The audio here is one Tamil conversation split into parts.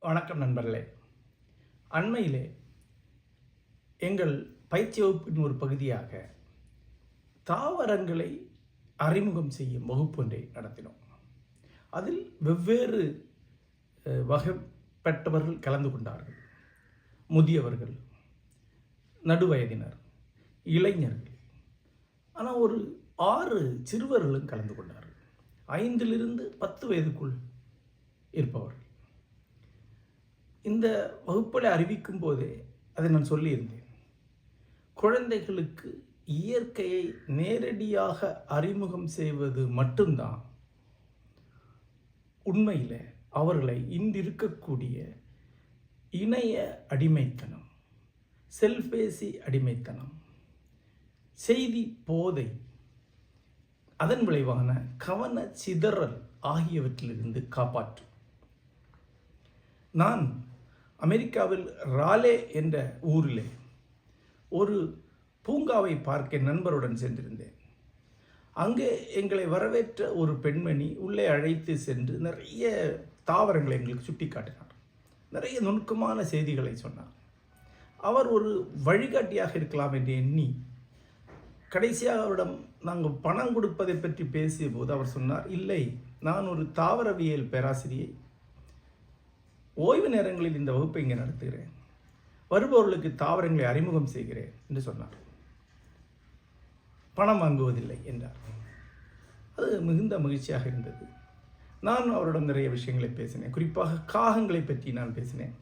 வணக்கம் நண்பர்களே. அண்மையிலே எங்கள் பயிற்சி வகுப்பின் ஒரு பகுதியாக தாவரங்களை அறிமுகம் செய்யும் வகுப்பு ஒன்றை நடத்தினோம். அதில் வெவ்வேறு வகைப்பட்டவர்கள் கலந்து கொண்டார்கள். முதியவர்கள் நடுவயதினர் இளைஞர்கள். ஆனால் ஒரு ஆறு சிறுவர்களும் கலந்து கொண்டார்கள். ஐந்திலிருந்து பத்து வயதுக்குள் இருப்பவர்கள் இந்த வகுப்பில் அறிவிக்கும் போதே அதை நான் சொல்லியிருந்தேன். குழந்தைகளுக்கு இயற்கையை நேரடியாக அறிமுகம் செய்வது மட்டும்தான் உண்மையில் அவர்களை இன்றிருக்கக்கூடிய இணைய அடிமைத்தனம் செல்பேசி அடிமைத்தனம் செய்தி போதை அதன் விளைவான கவன சிதறல் ஆகியவற்றிலிருந்து காப்பாற்றும் நான் அமெரிக்காவில் ராலே என்ற ஊரிலே ஒரு பூங்காவை பார்க்க நண்பருடன் சென்றிருந்தேன். அங்கே எங்களை வரவேற்ற ஒரு பெண்மணி உள்ளே அழைத்து சென்று நிறைய தாவரங்களை எங்களுக்கு சுட்டி காட்டினார் நிறைய நுணுக்கமான செய்திகளை சொன்னார். அவர் ஒரு வழிகாட்டியாக இருக்கலாம் என்று எண்ணி கடைசியாக அவரிடம் நாங்கள் பணம் கொடுப்பதை பற்றி பேசிய போது அவர் சொன்னார் இல்லை நான் ஒரு தாவரவியல் பேராசிரியை. ஓய்வு நேரங்களில் இந்த வகுப்பை இங்கே நடத்துகிறேன். வருபவர்களுக்கு தாவரங்களை அறிமுகம் செய்கிறேன் என்று சொன்னார். பணம் வாங்குவதில்லை என்றார். அது மிகுந்த மகிழ்ச்சியாக இருந்தது. நான் அவரிடம் நிறைய விஷயங்களை பேசினேன். குறிப்பாக காகங்களை பற்றி நான் பேசினேன்.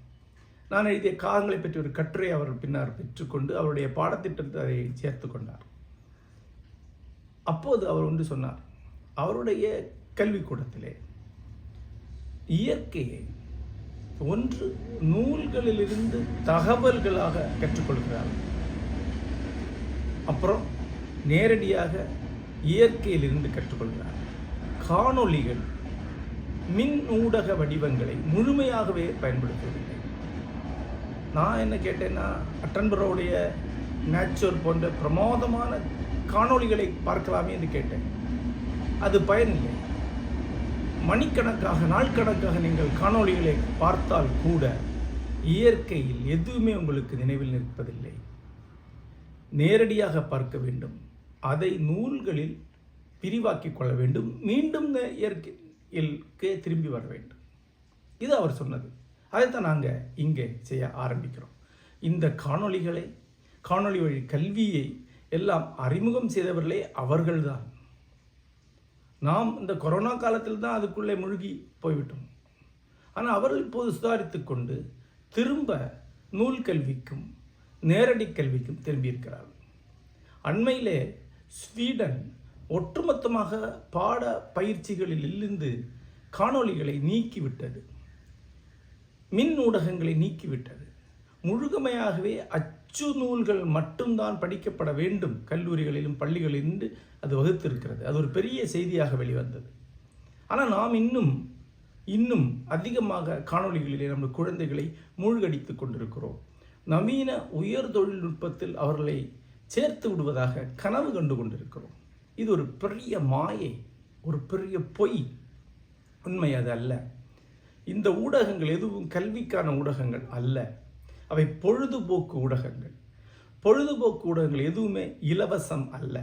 நான் எழுதிய காகங்களை பற்றி ஒரு கட்டுரை அவர் பின்னர் பெற்றுக்கொண்டு அவருடைய பாடத்திட்டத்தை அதை சேர்த்து கொண்டார். அப்போது அவர் ஒன்று சொன்னார் அவருடைய கல்விக்கூடத்திலே இயற்கையை ஒன்று நூல்களிலிருந்து தகவல்களாக கற்றுக்கொள்கிறார். அப்புறம் நேரடியாக இயற்கையிலிருந்து கற்றுக்கொள்கிறார். காணொளிகள் மின் ஊடக வடிவங்களை முழுமையாகவே பயன்படுத்துவதில்லை. நான் என்ன கேட்டேன்னா அட்டன்பரோடைய நேச்சர் போன்ற பிரமாதமான காணொளிகளை பார்க்கலாமே என்று கேட்டேன். அது பயனில்லை மணிக்கணக்காக நாட்கணக்காக நீங்கள் காணொளிகளை பார்த்தால் கூட இயற்கையில் எதுவுமே உங்களுக்கு நினைவில் நிற்பதில்லை. நேரடியாக பார்க்க வேண்டும். அதை நூல்களில் விரிவாக்கி கொள்ள வேண்டும். மீண்டும் இந்த இயற்கையில்கே திரும்பி வர வேண்டும். இது அவர் சொன்னது. அதைத்தான் நாங்கள் இங்கே செய்ய ஆரம்பிக்கிறோம். இந்த காணொளிகளை காணொளி வழி கல்வியை எல்லாம் அறிமுகம் செய்தவர்களே அவர்கள்தான். நாம் இந்த கொரோனா காலத்தில் தான் அதுக்குள்ளே முழுகி போய்விட்டோம். ஆனால் அவர்கள் இப்போது சுதாரித்து கொண்டு திரும்ப நூல் கல்விக்கும் நேரடி கல்விக்கும் திரும்பியிருக்கிறார்கள். அண்மையிலே ஸ்வீடன் ஒட்டுமொத்தமாக பாட பயிற்சிகளில் இருந்து காணொளிகளை நீக்கிவிட்டது. மின் ஊடகங்களை நீக்கிவிட்டது. முழுகமையாகவே அச்சு நூல்கள் மட்டும்தான் படிக்கப்பட வேண்டும். கல்லூரிகளிலும் பள்ளிகளிலும் என்று அது வகுத்திருக்கிறது. அது ஒரு பெரிய செய்தியாக வெளிவந்தது. ஆனால் நாம் இன்னும் இன்னும் அதிகமாக காணொளிகளிலே நம்ம குழந்தைகளை மூழ்கடித்து கொண்டிருக்கிறோம். நவீன உயர் தொழில்நுட்பத்தில் அவர்களை சேர்த்து விடுவதாக கனவு கண்டு கொண்டிருக்கிறோம். இது ஒரு பெரிய மாயை ஒரு பெரிய பொய். உண்மை அது அல்ல. இந்த ஊடகங்கள் எதுவும் கல்விக்கான ஊடகங்கள் அல்ல. அவை பொழுதுபோக்கு ஊடகங்கள். பொழுதுபோக்கு ஊடகங்கள் எதுவுமே இலவசம் அல்ல.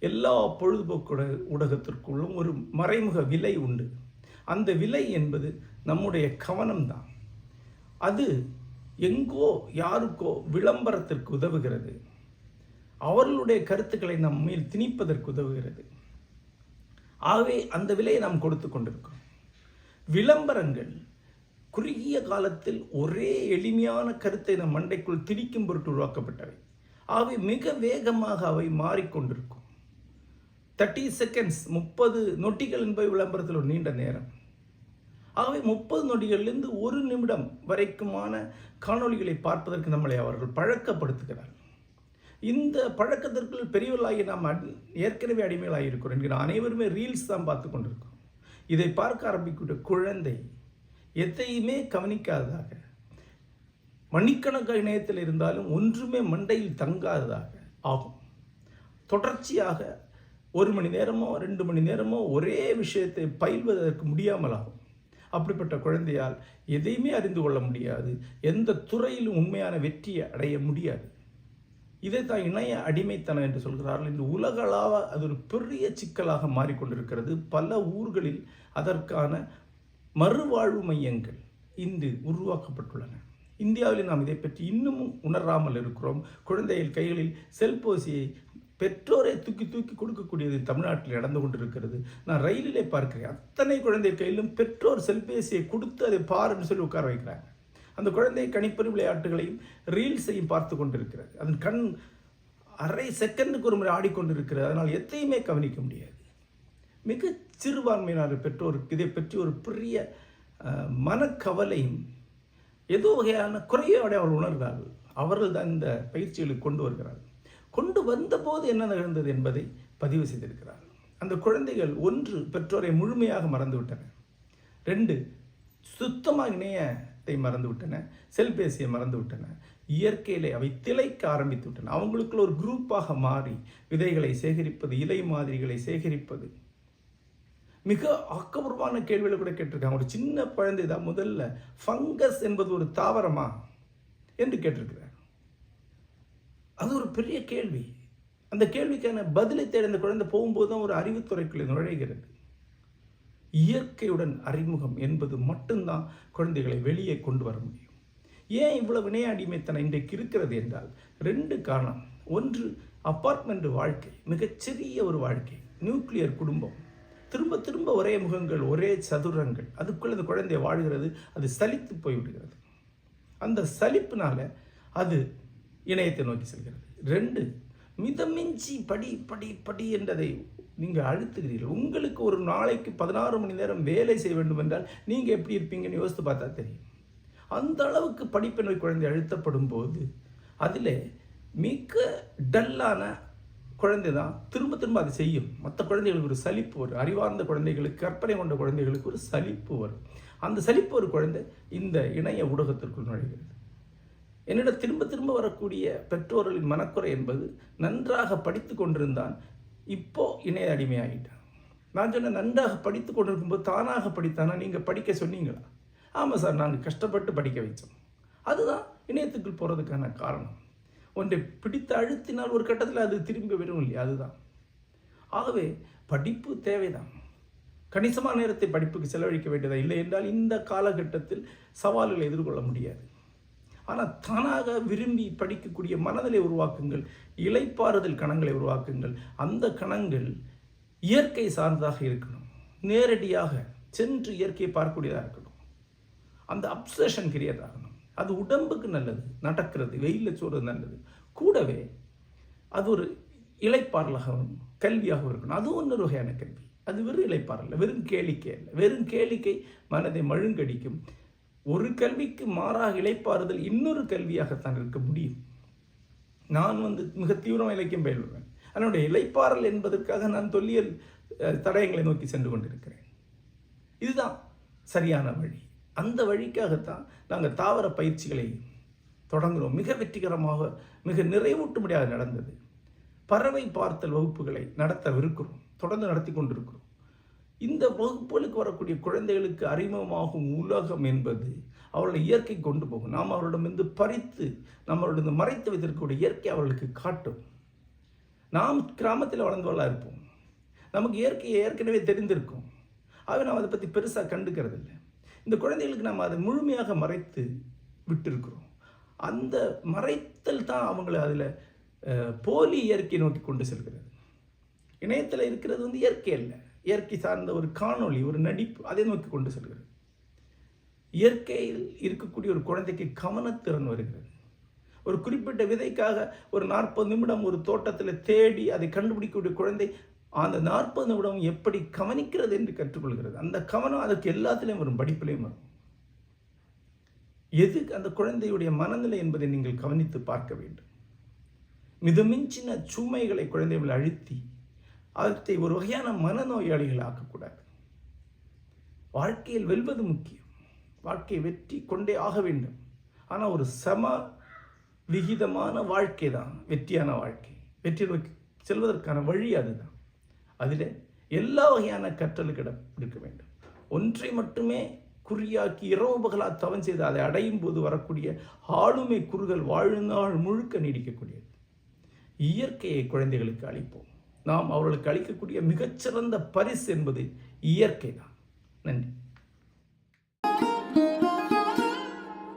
எல்லா பொழுதுபோக்கு ஊடகத்திற்குள்ளும் ஒரு மறைமுக விலை உண்டு. அந்த விலை என்பது நம்முடைய கவனம்தான் அது எங்கோ யாருக்கோ விளம்பரத்திற்கு உதவுகிறது. அவர்களுடைய கருத்துக்களை நம் மேல் திணிப்பதற்கு உதவுகிறது. ஆகவே அந்த விலையை நாம் கொடுத்து கொண்டிருக்கிறோம். விளம்பரங்கள் குறுகிய காலத்தில் ஒரே எளிமையான கருத்தை நம் மண்டைக்குள் திணிக்கும் பொருட்டு உருவாக்கப்பட்டவை. அவை மிக வேகமாக அவை மாறிக்கொண்டிருக்கும். தேர்ட்டி செகண்ட்ஸ் முப்பது நொட்டிகள் என்பது விளம்பரத்தில் ஒரு நீண்ட நேரம். ஆகவே முப்பது நொடிகளிலிருந்து ஒரு நிமிடம் வரைக்குமான காணொலிகளை பார்ப்பதற்கு நம்மளை அவர்கள் பழக்கப்படுத்துகிறார்கள் இந்த பழக்கத்திற்குள் பெரியவர்களாகி நாம் ஏற்கனவே அடிமைகளாகி இருக்கிறோம் என்கிற அனைவருமே ரீல்ஸ் தான் பார்த்து கொண்டிருக்கோம் இதை பார்க்க ஆரம்பிக்கிற குழந்தை எதையுமே கவனிக்காததாக. மணிக்கணக்க இணையத்தில் இருந்தாலும் ஒன்றுமே மண்டையில் தங்காததாக ஆகும். தொடர்ச்சியாக ஒரு மணி நேரமோ ரெண்டு மணி நேரமோ ஒரே விஷயத்தை பயில்வதற்கு முடியாமல் ஆகும் அப்படிப்பட்ட குழந்தையால் எதையுமே அறிந்து கொள்ள முடியாது. எந்த துறையிலும் உண்மையான வெற்றியை அடைய முடியாது. இதைத்தான் இணைய அடிமைத்தனம் என்று சொல்கிறார்கள். இன்று உலகளாவ அது ஒரு பெரிய சிக்கலாக மாறிக்கொண்டிருக்கிறது. பல ஊர்களில் அதற்கான மறுவாழ்வு மையங்கள் இன்று உருவாக்கப்பட்டுள்ளன. இந்தியாவில் நாம் இதை பற்றி இன்னமும் உணராமல் இருக்கிறோம். குழந்தைகள் கைகளில் செல்போசியை பெற்றோரை தூக்கி தூக்கி கொடுக்கக்கூடியது தமிழ்நாட்டில் நடந்து கொண்டிருக்கிறது. நான் ரயிலிலே பார்க்கிறேன். அத்தனை குழந்தை கையிலும் பெற்றோர் செல்பேசியை கொடுத்து அதை பாருன்னு சொல்லி உட்கார வைக்கிறாங்க. அந்த குழந்தை கணிப்பொறி விளையாட்டுகளையும் ரீல்ஸையும் பார்த்து கொண்டிருக்கிறது. அதன் கண் அரை செகண்டுக்கு ஒரு முறை ஆடிக்கொண்டிருக்கிறது. அதனால் எத்தையுமே கவனிக்க முடியாது. மிக சிறுபான்மையினர் பெற்றோருக்கு இதை பற்றி ஒரு பெரிய மனக்கவலையும் ஏதோ வகையான குறையோட அவர்கள் உணர்கிறார்கள் அவர்கள் தான் இந்த பயிற்சிகளுக்கு கொண்டு வருகிறார்கள். கொண்டு வந்தபோது என்ன நிகழ்ந்தது என்பதை பதிவு செய்திருக்கிறார்கள். அந்த குழந்தைகள் ஒன்று பெற்றோரை முழுமையாக மறந்துவிட்டன. ரெண்டு சுத்தமாக இணையத்தை மறந்துவிட்டன. செல்பேசியை மறந்துவிட்டன. இயற்கையிலே அவை திளைக்க ஆரம்பித்து விட்டன அவங்களுக்குள்ள ஒரு குரூப்பாக மாறி விதைகளை சேகரிப்பது இலை மாதிரிகளை சேகரிப்பது மிக ஆக்கபூர்வமான கேள்விகளை கூட கேட்டிருக்காங்க. ஒரு சின்ன குழந்தை தான் முதல்ல ஃபங்கஸ் என்பது ஒரு தாவரமா என்று கேட்டிருக்கிறார். அது ஒரு பெரிய கேள்வி. அந்த கேள்விக்கான பதிலை தேட அந்த குழந்தை போகும்போது தான் ஒரு அறிவுத்துறைக்குள்ளே நுழைகிறது. இயற்கையுடன் அறிமுகம் என்பது மட்டும்தான் குழந்தைகளை வெளியே கொண்டு வர முடியும். ஏன் இவ்வளவு வினையாடிமைத்தனம் இன்றைக்கு இருக்கிறது என்றால் ரெண்டு காரணம். ஒன்று அப்பார்ட்மெண்ட் வாழ்க்கை மிகச்சிறிய ஒரு வாழ்க்கை நியூக்ளியர் குடும்பம். திரும்ப திரும்ப ஒரே முகங்கள் ஒரே சதுரங்கள். அதுக்குள்ள அந்த குழந்தை வாழ்கிறது அது சலித்து போய்விடுகிறது. அந்த சலிப்பினால அது இணையத்தை நோக்கி செல்கிறது. ரெண்டு மிதமிஞ்சி படி படி படி என்றதை நீங்கள் அழுத்துகிறீர்கள். உங்களுக்கு ஒரு நாளைக்கு பதினாறு மணி நேரம் வேலை செய்ய வேண்டும் என்றால் நீங்கள் எப்படி இருப்பீங்கன்னு யோசித்து பார்த்தா தெரியும். அந்த அளவுக்கு படிப்பை நோய் குழந்தை அழுத்தப்படும் போது அதில் மிக டல்லான குழந்தை தான் திரும்ப திரும்ப அதை செய்யும். மற்ற குழந்தைகளுக்கு ஒரு சலிப்பு வரும். அறிவார்ந்த குழந்தைகளுக்கு கற்பனை கொண்ட குழந்தைகளுக்கு ஒரு சலிப்பு வரும். அந்த சலிப்பு ஒரு குழந்தை இந்த இணைய ஊடகத்திற்குள் நுழைகிறது. என்னிடம் திரும்ப திரும்ப வரக்கூடிய பெற்றோர்களின் மனக்குறை என்பது நன்றாக படித்து கொண்டிருந்தான் இப்போ இணைய அடிமையாகிட்டான். நான் சொன்னேன் நன்றாக படித்து கொண்டிருக்கும்போது தானாக படித்தானா? நீங்கள் படிக்க சொன்னீங்களா? ஆமாம் சார் நாங்கள் கஷ்டப்பட்டு படிக்க வைச்சோம். அதுதான் இணையத்துக்குள் போகிறதுக்கான காரணம். ஒன்றை பிடித்து அழுத்தினால் ஒரு கட்டத்தில் அது திரும்பி வரும் இல்லையா? அதுதான். ஆகவே படிப்பு தேவைதான். கணிசமான நேரத்தை படிப்புக்கு செலவழிக்க வேண்டியதா? இல்லை என்றால் இந்த காலகட்டத்தில் சவால்களை எதிர்கொள்ள முடியாது. ஆனால் தானாக விரும்பி படிக்கக்கூடிய மனதலை உருவாக்குங்கள் இளைப்பாறுதல் கணங்களை உருவாக்குங்கள். அந்த கணங்கள் இயற்கை சார்ந்ததாக இருக்கணும். நேரடியாக சென்று இயற்கையை பார்க்கக்கூடியதாக இருக்கணும். அந்த அப்சஷன் கிரியேட் ஆகணும். அது உடம்புக்கு நல்லது நடக்கிறது வெயிலில் சோறது நல்லது. கூடவே அது ஒரு இளைப்பாறலாகவும் கல்வியாகவும் இருக்கணும். அது ஒன்று வகையான கல்வி. அது வெறும் இளைப்பாறல் வெறும் கேளிக்கை இல்லை வெறும் கேளிக்கை மனதை மழுங்கடிக்கும். ஒரு கல்விக்கு மாறாக இழைப்பாறுதல் இன்னொரு கல்வியாகத்தான் இருக்க முடியும். நான் வந்து மிக தீவிரமாக இலக்கியம் பயில்வேன். அதனுடைய இளைப்பாறல் என்பதற்காக நான் தொல்லியல் தடயங்களை நோக்கி சென்று கொண்டிருக்கிறேன். இதுதான் சரியான வழி. அந்த வழிக்காகத்தான் நாங்கள் தாவர பயிற்சிகளை தொடங்குகிறோம் மிக வெற்றிகரமாக மிக நிறைவூட்டும்படியாக நடந்தது. பறவை பார்த்தல் வகுப்புகளை நடத்தவிருக்கிறோம். தொடர்ந்து நடத்தி கொண்டிருக்கிறோம். இந்த வகுப்புகளுக்கு வரக்கூடிய குழந்தைகளுக்கு அறிமுகமாகும் உலகம் என்பது அவர்களை இயற்கை கொண்டு போகும். நாம் அவர்களிடமிருந்து பறித்து நம்மளிடம் மறைத்து வைத்திருக்கக்கூடிய இயற்கை அவர்களுக்கு காட்டும். நாம் கிராமத்தில் வளர்ந்தவர்களாக இருப்போம். நமக்கு இயற்கையை ஏற்கனவே தெரிந்திருக்கும். ஆகவே நாம் அதை பற்றி பெருசாக கண்டுக்கிறது இல்லை இந்த குழந்தைகளுக்கு நாம் அதை முழுமையாக மறைத்து விட்டிருக்கிறோம். அந்த மறைத்தல் தான் அவங்களை அதில் போலி இயற்கை நோக்கி கொண்டு செல்கிறது. இணையத்தில் இருக்கிறது வந்து இயற்கை இல்லை இயற்கை சார்ந்த ஒரு காணொளி ஒரு நடிப்பு அதை நோக்கி கொண்டு செல்கிறது. இயற்கையில் இருக்கக்கூடிய ஒரு குழந்தைக்கு கவனத்திறன் வருகிறது. ஒரு குறிப்பிட்ட விதைக்காக ஒரு நாற்பது நிமிடம் ஒரு தோட்டத்தில் தேடி அதை கண்டுபிடிக்கக்கூடிய குழந்தை அந்த நாற்பது நிமிடம் எப்படி கவனிக்கிறது என்று கற்றுக்கொள்கிறது? அந்த கவனம் அதற்கு எல்லாத்திலையும் வரும் படிப்பிலையும் வரும். எது அந்த குழந்தையுடைய மனநிலை என்பதை நீங்கள் கவனித்து பார்க்க வேண்டும். மிதமிஞ்சின சுமைகளை குழந்தைகள் அழுத்தி அவற்றை ஒரு வகையான மனநோயாளிகள் ஆக்கக்கூடாது. வாழ்க்கையில் வெல்வது முக்கியம். வாழ்க்கையை வெற்றி கொண்டே ஆக வேண்டும். ஆனால் ஒரு சம விகிதமான வாழ்க்கை தான் வெற்றியான வாழ்க்கை. வெற்றி நோக்கி செல்வதற்கான வழி அதுதான். அதில் எல்லா வகையான கற்றல் கிட இருக்க வேண்டும். ஒன்றை மட்டுமே குறியாக்கி இரவு பகலாக தவம் செய்து அதை அடையும் போது வரக்கூடிய ஆளுமை குறுகள் வாழ்நாள் முழுக்க நீடிக்கக்கூடியது. இயற்கையை குழந்தைகளுக்கு அளிப்போம். நாம் அவர்களுக்கு அளிக்கக்கூடிய மிகச்சிறந்த பரிசு என்பது இயற்கை தான் நன்றி.